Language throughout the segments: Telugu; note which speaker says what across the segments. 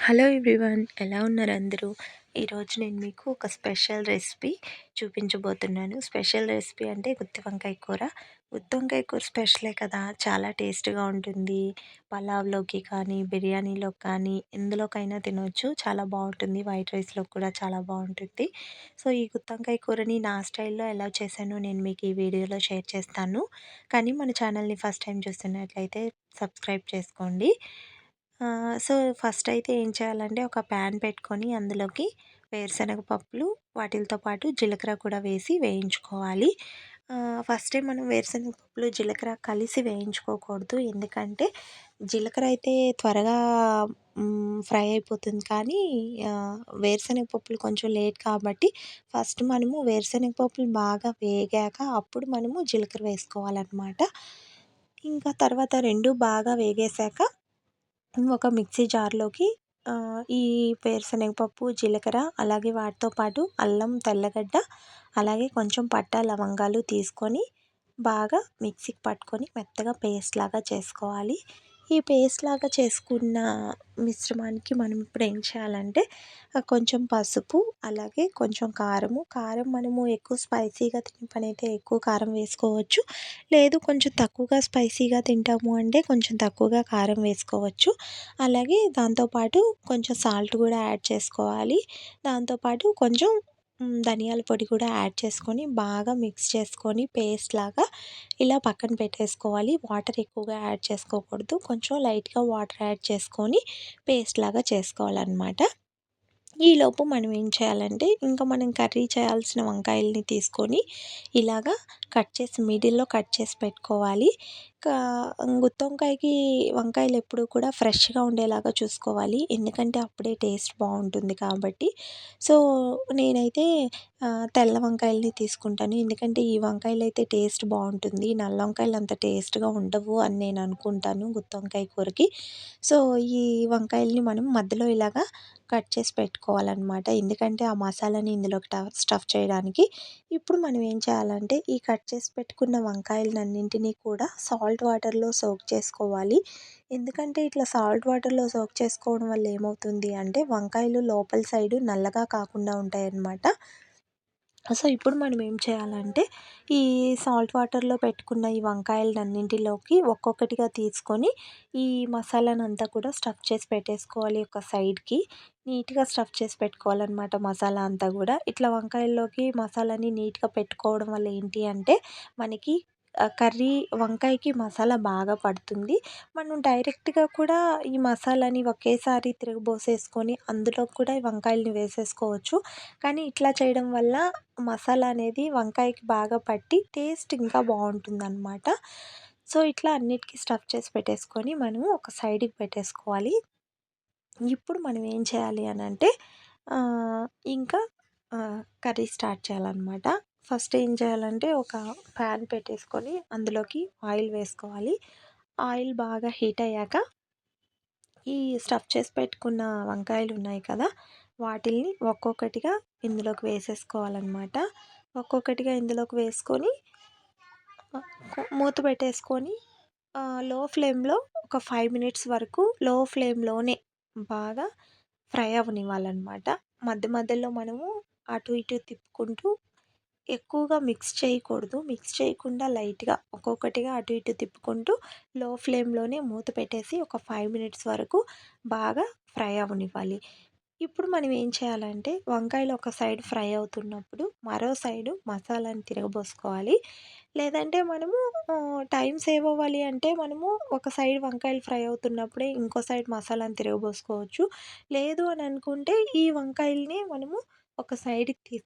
Speaker 1: హలో ఎవ్రీవన్ ఎలా ఉన్నారు అందరూ? ఈరోజు నేను మీకు ఒక స్పెషల్ రెసిపీ చూపించబోతున్నాను. స్పెషల్ రెసిపీ అంటే గుత్తి వంకాయ కూర. గుత్తి వంకాయ కూర స్పెషలే కదా చాలా టేస్ట్గా ఉంటుంది. పలావ్లోకి కానీ బిర్యానీలో కానీ ఎందులోకైనా తినవచ్చు చాలా బాగుంటుంది. వైట్ రైస్లో కూడా చాలా బాగుంటుంది. సో ఈ గుత్తి వంకాయ కూరని నా స్టైల్లో ఎలా చేశానో నేను మీకు ఈ వీడియోలో షేర్ చేస్తాను. కానీ మన ఛానల్ని ఫస్ట్ టైం చూస్తున్నట్లయితే సబ్స్క్రైబ్ చేసుకోండి. సో ఫస్ట్ అయితే ఏం చేయాలంటే ఒక ప్యాన్ పెట్టుకొని అందులోకి వేరుశనగ పప్పులు వాటితో పాటు జీలకర్ర కూడా వేసి వేయించుకోవాలి. ఫస్టే మనం వేరుశనగ పప్పులు జీలకర్ర కలిసి వేయించుకోకూడదు. ఎందుకంటే జీలకర్ర అయితే త్వరగా ఫ్రై అయిపోతుంది కానీ వేరుశనగ పప్పులు కొంచెం లేట్ కాబట్టి ఫస్ట్ మనము వేరుశనగ పప్పులు బాగా వేగాక అప్పుడు మనము జీలకర్ర వేసుకోవాలన్నమాట. ఇంకా తర్వాత రెండు బాగా వేగేసాక ఒక మిక్సీ జార్లోకి ఈ వేరుశనగపప్పు జీలకర్ర అలాగే వాటితో పాటు అల్లం తెల్లగడ్డ అలాగే కొంచెం పట్ట లవంగాలు తీసుకొని బాగా మిక్సీకి పట్టుకొని మెత్తగా పేస్ట్ లాగా చేసుకోవాలి. ఈ పేస్ట్ లాగా చేసుకున్న మిశ్రమానికి మనం ఇప్పుడు ఏం చేయాలంటే కొంచెం పసుపు అలాగే కొంచెం కారము. కారం మనము ఎక్కువ స్పైసీగా తినే పని అయితే ఎక్కువ కారం వేసుకోవచ్చు. లేదు కొంచెం తక్కువగా స్పైసీగా తింటాము అంటే కొంచెం తక్కువగా కారం వేసుకోవచ్చు. అలాగే దాంతోపాటు కొంచెం సాల్ట్ కూడా యాడ్ చేసుకోవాలి. దాంతోపాటు కొంచెం ధనియాల పొడి కూడా యాడ్ చేసుకొని బాగా మిక్స్ చేసుకొని పేస్ట్ లాగా ఇలా పక్కన పెట్టేసుకోవాలి. వాటర్ ఎక్కువగా యాడ్ చేసుకోకూడదు. కొంచెం లైట్గా వాటర్ యాడ్ చేసుకొని పేస్ట్ లాగా చేసుకోవాలన్నమాట. ఈలోపు మనం ఏం చేయాలంటే ఇంకా మనం కర్రీ చేయాల్సిన వంకాయల్ని తీసుకొని ఇలాగా కట్ చేసి మిడిల్లో కట్ చేసి పెట్టుకోవాలి. గుత్తి వంకాయకి వంకాయలు ఎప్పుడు కూడా ఫ్రెష్గా ఉండేలాగా చూసుకోవాలి. ఎందుకంటే అప్పుడే టేస్ట్ బాగుంటుంది కాబట్టి. సో నేనైతే తెల్ల వంకాయలని తీసుకుంటాను. ఎందుకంటే ఈ వంకాయలు అయితే టేస్ట్ బాగుంటుంది. నల్ల వంకాయలు అంత టేస్ట్గా ఉండవు అని నేను అనుకుంటాను గుత్తి వంకాయ కూరకి. సో ఈ వంకాయల్ని మనం మధ్యలో ఇలాగా కట్ చేసి పెట్టుకోవాలన్నమాట. ఎందుకంటే ఆ మసాలాని ఇందులోకి స్టఫ్ చేయడానికి. ఇప్పుడు మనం ఏం చేయాలంటే ఈ కట్ చేసి పెట్టుకున్న వంకాయలన్నింటినీ కూడా సాల్ట్ సాల్ట్ వాటర్లో సోక్ చేసుకోవాలి. ఎందుకంటే ఇట్లా సాల్ట్ వాటర్లో సోక్ చేసుకోవడం వల్ల ఏమవుతుంది అంటే వంకాయలు లోపల సైడు నల్లగా కాకుండా ఉంటాయన్నమాట. సో ఇప్పుడు మనం ఏం చేయాలంటే ఈ సాల్ట్ వాటర్లో పెట్టుకున్న ఈ వంకాయలన్నింటిలోకి ఒక్కొక్కటిగా తీసుకొని ఈ మసాలానంతా కూడా స్టఫ్ చేసి పెట్టేసుకోవాలి ఒక సైడ్కి. నీట్గా స్టఫ్ చేసి పెట్టుకోవాలన్నమాట మసాలా అంతా కూడా. ఇట్లా వంకాయల్లోకి మసాలాని నీట్గా పెట్టుకోవడం వల్ల ఏంటి అంటే మనకి కర్రీ వంకాయకి మసాలా బాగా పడుతుంది. మనం డైరెక్ట్గా కూడా ఈ మసాలాని ఒకేసారి తిరగబోసేసుకొని అందులో కూడా ఈ వంకాయలని వేసేసుకోవచ్చు. కానీ ఇట్లా చేయడం వల్ల మసాలా అనేది వంకాయకి బాగా పట్టి టేస్ట్ ఇంకా బాగుంటుంది అనమాట సో ఇట్లా అన్నిటికీ స్టఫ్ చేసి పెట్టేసుకొని మనము ఒక సైడ్కి పెట్టేసుకోవాలి. ఇప్పుడు మనం ఏం చేయాలి అని అంటే ఇంకా కర్రీ స్టార్ట్ చేయాలన్నమాట. ఫస్ట్ ఏం చేయాలంటే ఒక ప్యాన్ పెట్టేసుకొని అందులోకి ఆయిల్ వేసుకోవాలి. ఆయిల్ బాగా హీట్ అయ్యాక ఈ స్టఫ్ చేసి పెట్టుకున్న వంకాయలు ఉన్నాయి కదా వాటిల్ని ఒక్కొక్కటిగా ఇందులోకి వేసేసుకోవాలన్నమాట. ఒక్కొక్కటిగా ఇందులోకి వేసుకొని మూత పెట్టేసుకొని లో ఫ్లేమ్లో ఒక ఫైవ్ మినిట్స్ వరకు లో ఫ్లేమ్లోనే బాగా ఫ్రై అవనివ్వాలన్నమాట మధ్య మధ్యలో మనము అటు ఇటు తిప్పుకుంటూ ఎక్కువగా మిక్స్ చేయకూడదు. మిక్స్ చేయకుండా లైట్గా ఒక్కొక్కటిగా అటు ఇటు తిప్పుకుంటూ లో ఫ్లేమ్లోనే మూత పెట్టేసి ఒక ఫైవ్ మినిట్స్ వరకు బాగా ఫ్రై అవ్వనివ్వాలి ఇప్పుడు మనం ఏం చేయాలంటే వంకాయలు ఒక సైడ్ ఫ్రై అవుతున్నప్పుడు మరో సైడు మసాలాని తిరగబోసుకోవాలి. లేదంటే మనము టైం సేవ్ అవ్వాలి అంటే మనము ఒక సైడ్ వంకాయలు ఫ్రై అవుతున్నప్పుడే ఇంకో సైడ్ మసాలాని తిరగబోసుకోవచ్చు. లేదు అని అనుకుంటే ఈ వంకాయల్ని మనము ఒక సైడ్కి తీ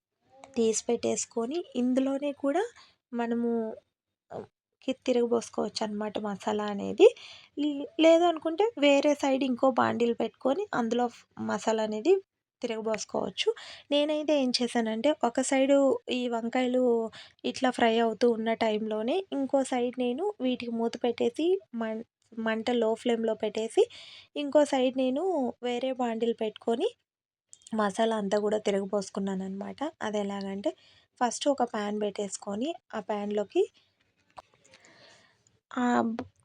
Speaker 1: తీసి పెట్టేసుకొని ఇందులోనే కూడా మనము తిరగబోసుకోవచ్చు అనమాట మసాలా అనేది. లేదు అనుకుంటే వేరే సైడ్ ఇంకో బాండీలు పెట్టుకొని అందులో మసాలా అనేది తిరగబోసుకోవచ్చు నేనైతే ఏం చేశానంటే ఒక సైడు ఈ వంకాయలు ఇట్లా ఫ్రై అవుతూ ఉన్న టైంలోనే ఇంకో సైడ్ నేను వీటికి మూత పెట్టేసి మం మంట లో ఫ్లేమ్లో పెట్టేసి ఇంకో సైడ్ నేను వేరే బాండీలు పెట్టుకొని మసాలా అంతా కూడా తిరగబోసుకున్నాను అనమాట అది ఎలాగంటే ఫస్ట్ ఒక ప్యాన్ పెట్టేసుకొని ఆ ప్యాన్లోకి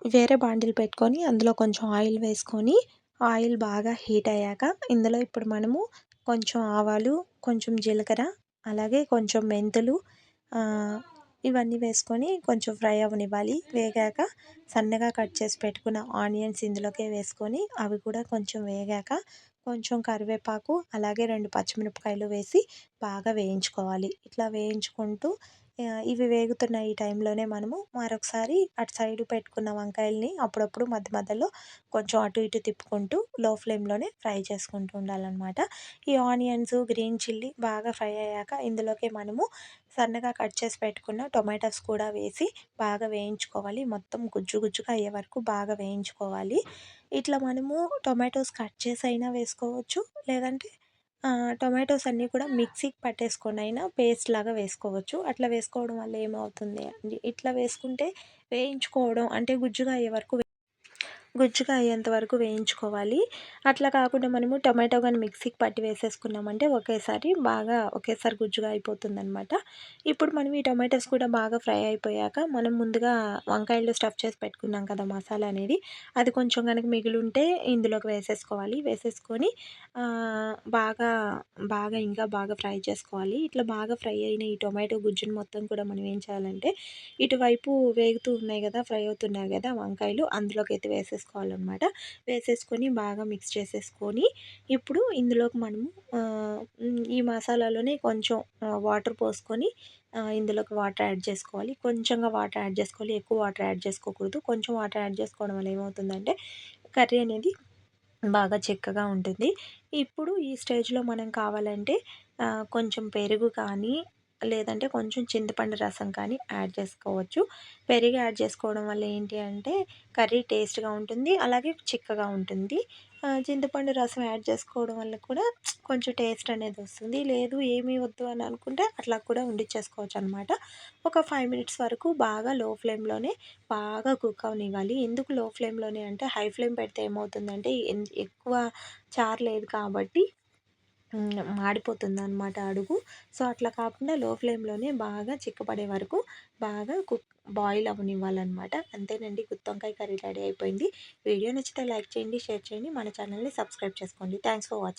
Speaker 1: వేరే బాండిల్ పెట్టుకొని అందులో కొంచెం ఆయిల్ వేసుకొని ఆయిల్ బాగా హీట్ అయ్యాక ఇందులో ఇప్పుడు మనము కొంచెం ఆవాలు కొంచెం జీలకర్ర అలాగే కొంచెం మెంతులు ఇవన్నీ వేసుకొని కొంచెం ఫ్రై అవనివ్వాలి వేగాక సన్నగా కట్ చేసి పెట్టుకున్న ఆనియన్స్ ఇందులోకే వేసుకొని అవి కూడా కొంచెం వేగాక కొంచెం కరివేపాకు అలాగే రెండు పచ్చిమిరపకాయలు వేసి బాగా వేయించుకోవాలి. ఇట్లా వేయించుకుంటూ ఇవి వేగుతున్న ఈ టైంలోనే మనము మరొకసారి అటు సైడ్ పెట్టుకున్న వంకాయల్ని అప్పుడప్పుడు మధ్య మధ్యలో కొంచెం అటు ఇటు తిప్పుకుంటూ లో ఫ్లేమ్లోనే ఫ్రై చేసుకుంటూ ఉండాలన్నమాట. ఈ ఆనియన్స్ గ్రీన్ చిల్లీ బాగా ఫ్రై అయ్యాక ఇందులోకి మనము సన్నగా కట్ చేసి పెట్టుకున్న టొమాటోస్ కూడా వేసి బాగా వేయించుకోవాలి. మొత్తం గుజ్జు గుజ్జుగా అయ్యే వరకు బాగా వేయించుకోవాలి. ఇట్లా మనము టొమాటోస్ కట్ చేసి అయినా వేసుకోవచ్చు. లేదంటే టొమాటోస్ అన్నీ కూడా మిక్సీకి పట్టేసుకొని అయినా పేస్ట్ లాగా వేసుకోవచ్చు. అట్లా వేసుకోవడం వల్ల ఏమవుతుంది ఇట్లా వేసుకుంటే వేయించుకోవడం అంటే గుజ్జుగా అయ్యే వరకు గుజ్జుగా అయ్యేంత వరకు వేయించుకోవాలి. అట్లా కాకుండా మనము టమాటో కానీ మిక్సీకి పట్టి వేసేసుకున్నామంటే ఒకేసారి బాగా ఒకేసారి గుజ్జుగా అయిపోతుంది అనమాట ఇప్పుడు మనం ఈ టొమాటోస్ కూడా బాగా ఫ్రై అయిపోయాక మనం ముందుగా వంకాయలు స్టఫ్ చేసి పెట్టుకున్నాం కదా మసాలా అనేది. అది కొంచెం కనుక మిగిలి ఉంటే ఇందులోకి వేసేసుకోవాలి. వేసేసుకొని బాగా బాగా ఇంకా బాగా ఫ్రై చేసుకోవాలి. ఇట్లా బాగా ఫ్రై అయిన ఈ టొమాటో గుజ్జును మొత్తం కూడా మనం ఏం చేయాలంటే ఇటువైపు వేగుతూ ఉన్నాయి కదా ఫ్రై అవుతున్నాయి కదా వంకాయలు అందులోకి అయితే వేసేసుకోవాలి. వేసేసుకోవాలన్నమాట. వేసేసుకొని బాగా మిక్స్ చేసేసుకొని ఇప్పుడు ఇందులోకి మనము ఈ మసాలాలోనే కొంచెం వాటర్ పోసుకొని ఇందులోకి వాటర్ యాడ్ చేసుకోవాలి. కొంచెంగా వాటర్ యాడ్ చేసుకోవాలి. ఎక్కువ వాటర్ యాడ్ చేసుకోకూడదు. కొంచెం వాటర్ యాడ్ చేసుకోవడం వల్ల ఏమవుతుందంటే కర్రీ అనేది బాగా చిక్కగా ఉంటుంది. ఇప్పుడు ఈ స్టేజ్లో మనం కావాలంటే కొంచెం పెరుగు కానీ లేదంటే కొంచెం చింతపండు రసం కానీ యాడ్ చేసుకోవచ్చు. పెరిగి యాడ్ చేసుకోవడం వల్ల ఏంటి అంటే కర్రీ టేస్ట్గా ఉంటుంది అలాగే చిక్కగా ఉంటుంది. చింతపండు రసం యాడ్ చేసుకోవడం వల్ల కూడా కొంచెం టేస్ట్ అనేది వస్తుంది. లేదు ఏమీ వద్దు అని అనుకుంటే అట్లా కూడా వండించేసుకోవచ్చు అనమాట ఒక ఫైవ్ మినిట్స్ వరకు బాగా లో ఫ్లేమ్లోనే బాగా కుక్ అవనివ్వాలి. ఎందుకు లో ఫ్లేమ్లోనే అంటే హై ఫ్లేమ్ పెడితే ఏమవుతుందంటే ఎక్కువ చారు లేదు కాబట్టి మాడిపోతుంది అనమాట అడుగు. సో అట్లా కాకుండా లో ఫ్లేమ్లోనే బాగా చిక్కపడే వరకు బాగా కుక్ బాయిల్ అవ్వనివ్వాలన్నమాట అంతేనండి. గుత్తొంకాయ కర్రీ రెడీ అయిపోయింది. వీడియో నచ్చితే లైక్ చేయండి షేర్ చేయండి. మన ఛానల్ని సబ్స్క్రైబ్ చేసుకోండి. Thanks for watching.